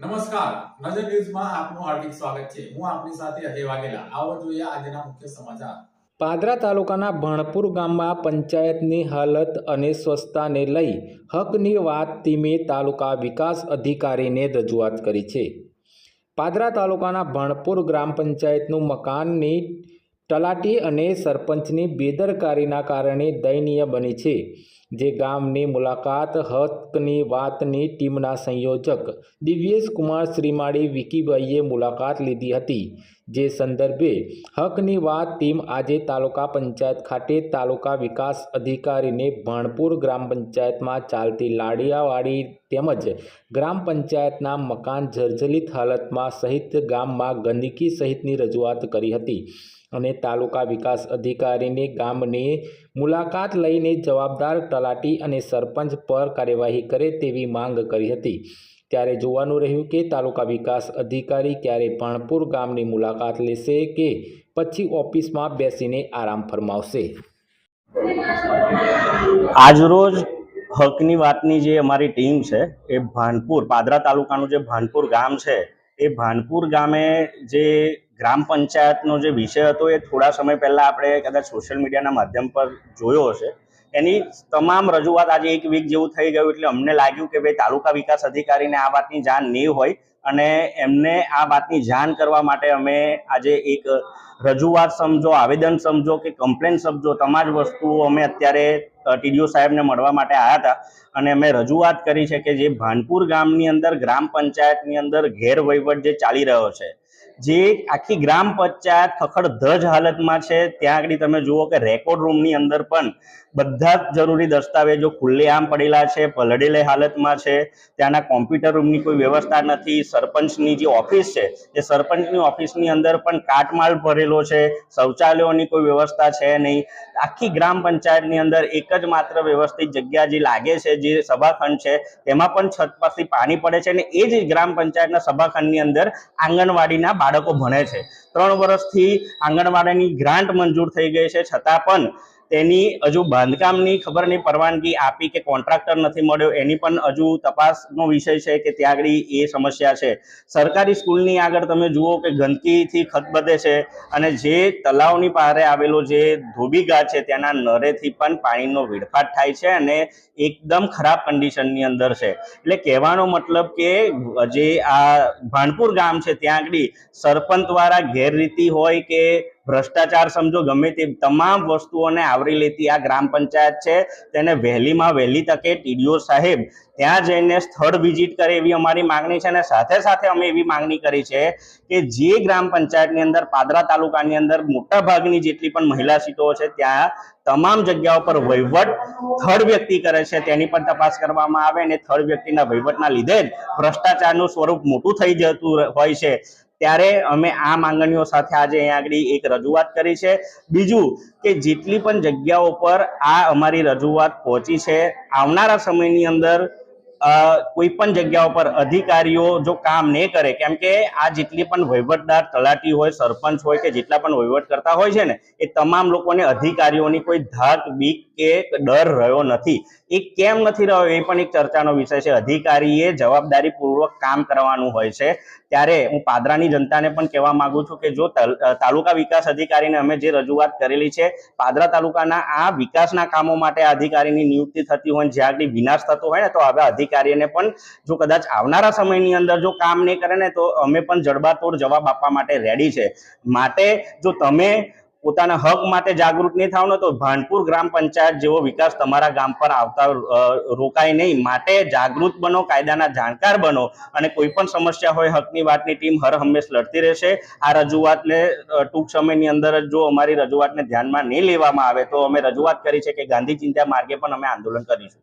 નમસ્કાર. નજર ન્યૂઝમાં આપનું હાર્દિક સ્વાગત છે. હું આપની સાથે અજય વાઘેલા. આવો જોઈએ આજના મુખ્ય સમાચાર. પાદરા તાલુકાના ભણપુર ગામમાં પંચાયતની હાલત અને સ્વચ્છતાને લઈ હકની વાત ટીમે તાલુકા વિકાસ અધિકારીને રજૂઆત કરી છે. પાદરા તાલુકાના ભણપુર ગ્રામ પંચાયતનું મકાનની તલાટી અને સરપંચની બેદરકારીના કારણે દયનીય બની છે. જે ગામની મુલાકાત હકની વાતની ટીમના સંયોજક દિવ્યેશ કુમાર શ્રીમાળી વિકીભાઈએ મુલાકાત લીધી હતી. જે સંદર્ભે હકની વાત ટીમ આજે તાલુકા પંચાયત ખાતે તાલુકા વિકાસ અધિકારીને ભાણપુર ગ્રામ પંચાયતમાં ચાલતી લાડિયાવાડી તેમજ ગ્રામ પંચાયતના મકાન જર્જરિત હાલતમાં સહિત ગામમાં ગંદકી સહિતની રજૂઆત કરી હતી. અને તાલુકા વિકાસ અધિકારીને ગામની મુલાકાત લઈને જવાબદાર તલાટી અને સરપંચ પર કાર્યવાહી કરે તેવી માંગ કરી હતી. ત્યારે જોવાનું રહ્યું કે તાલુકા વિકાસ અધિકારી ક્યારે ભાણપુર ગામની મુલાકાત લેશે કે પછી ઓફિસમાં બેસીને આરામ ફરમાવશે. આજરોજ હકની વાતની જે અમારી ટીમ છે, એ ભાનપુર, પાદરા તાલુકાનું જે ભાનપુર ગામ છે, એ ભાનપુર ગામે જે ગ્રામ પંચાયતનો જે વિષય હતો એ થોડા સમય પહેલાં આપણે કદાચ સોશિયલ મીડિયાના માધ્યમ પર જોયો હશે. એની તમામ રજૂઆત આજે એક વીક જેવું થઈ ગયું એટલે અમને લાગ્યું કે ભાઈ તાલુકા વિકાસ અધિકારીને આ વાતની જાણ નહીં હોય અને એમને આ વાતની જાણ કરવા માટે અમે આજે એક રજૂઆત સમજો, આવેદન સમજો કે કમ્પ્લેન સમજો તમામ વસ્તુઓ અમે અત્યારે ટીડીઓ સાહેબને મળવા માટે આવ્યા હતા. અને અમે રજૂઆત કરી છે કે જે ભાનપુર ગામની અંદર, ગ્રામ પંચાયતની અંદર ગેરવહીવટ જે ચાલી રહ્યો છે જે આખી ગ્રામ પંચાયત ખખડધજ હાલતમાં છે, ત્યાં આગળ તમે જુઓ કે રેકોર્ડ રૂમની અંદર પણ બધા જ જરૂરી દસ્તાવેજો ખુલ્લેઆમ પડેલા છે, પલળેલી હાલતમાં છે. ત્યાંના કોમ્પ્યુટર રૂમની કોઈ વ્યવસ્થા નથી. સરપંચની જે ઓફિસ છે, એ સરપંચની ઓફિસની અંદર પણ કાટમાળ ભરેલો છે. શૌચાલયોની કોઈ વ્યવસ્થા છે નહીં. આખી ગ્રામ પંચાયતની અંદર એક જ માત્ર વ્યવસ્થિત જગ્યા જે લાગે છે, જે સભાખંડ છે, તેમાં પણ છત પરથી પાણી પડે છે અને એ જ ગ્રામ પંચાયતના સભાખંડની અંદર આંગણવાડીના બાળકો ભણે છે. ત્રણ વર્ષથી આંગણવાડીની ગ્રાન્ટ મંજૂર થઈ ગઈ છે. છતાં પણ તેની હજુ બાંધકામની ખબર નહીં, પરવાનગી આપી કે કોન્ટ્રાક્ટર નથી મળ્યો, એની પણ હજુ તપાસનો વિષય છે કે ત્યાં આગળ એ સમસ્યા છે. સરકારી સ્કૂલની આગળ તમે જુઓ કે ગંદકીથી ખતબદે છે અને જે તલાવની પારે આવેલો જે ધોબી છે, ત્યાંના નરેથી પણ પાણીનો વેડફાટ થાય છે અને એકદમ ખરાબ કન્ડિશનની અંદર છે. એટલે કહેવાનો મતલબ કે જે આ ભાનપુર ગામ છે, ત્યાં આગળ સરપંચ દ્વારા ગેરરીતિ હોય કે ભ્રષ્ટાચાર સમજો, ગમે તે તમામ વસ્તુઓને આવરી લેતી આ ગ્રામ પંચાયત છે. તેને વહેલીમાં વહેલી તકે ટીડીઓ સાહેબ ત્યાં જઈને સ્થળ વિઝિટ કરે એવી અમારી માંગણી છે અને સાથે સાથે અમે એવી માંગણી કરી છે કે જે ગ્રામ પંચાયતની અંદર, પાદરા તાલુકાની અંદર મોટા ભાગની જેટલી પણ મહિલા સીટો છે, ત્યાં તમામ જગ્યાઓ પર વહીવટ થર્ડ વ્યક્તિ કરે છે. તેની પણ તપાસ કરવામાં આવે અને થર્ડ વ્યક્તિના વહીવટના લીધે જ ભ્રષ્ટાચારનું સ્વરૂપ મોટું થઈ જતું હોય છે. ત્યારે અમે આ માંગણીઓ સાથે આજે અહીંયા આગળ એક રજૂઆત કરી છે. બીજું કે જેટલી પણ જગ્યાઓ પર આ અમારી રજૂઆત પહોંચી છે, આવનારા સમયની અંદર કોઈ પણ જગ્યાઓ પર અધિકારીઓ જો કામ નહીં કરે, કેમ કે આ જેટલી પણ વહીવટદાર તલાટી હોય, સરપંચ હોય કે જેટલા પણ વહીવટ કરતા હોય છે ને, એ તમામ લોકોને અધિકારીઓની કોઈ ધાક, બીક કે ડર રહ્યો નથી. એ કેમ નથી રહ્યો એ પણ એક ચર્ચાનો વિષય છે. અધિકારીએ જવાબદારીપૂર્વક કામ કરવાનું હોય છે. ત્યારે હું પાદરાની જનતાને પણ કહેવા માંગુ છું કે જો તલ- તાલુકા વિકાસ અધિકારીને અમે જે રજૂઆત કરેલી છે, પાદરા તાલુકાના આ વિકાસના કામો માટે અધિકારીની નિયુક્તિ થતી હોય જ્યાં વિનાશ થતો હોય ને, તો હવે અધિકારીને પણ જો કદાચ આવનારા સમયની અંદર જો કામ નહીં કરે ને તો અમે પણ જડબાતોડ જવાબ આપવા માટે રેડી છે. માટે જો તમે પોતાના હક માટે જાગૃત નહીં થાવ ને તો ભાનપુર ગ્રામ પંચાયત જેવો વિકાસ તમારા ગામ પર આવતા રોકાય નહીં. માટે જાગૃત બનો, કાયદાના જાણકાર બનો અને કોઈ પણ સમસ્યા હોય, હકની વાતની ટીમ હર હંમેશ લડતી રહેશે. આ રજૂઆતને ટૂંક સમયની અંદર જ અમારી રજૂઆતને ધ્યાનમાં નહીં લેવામાં આવે તો અમે રજૂઆત કરી છે કે ગાંધી ચિંતા માર્ગે પણ અમે આંદોલન કરીશું.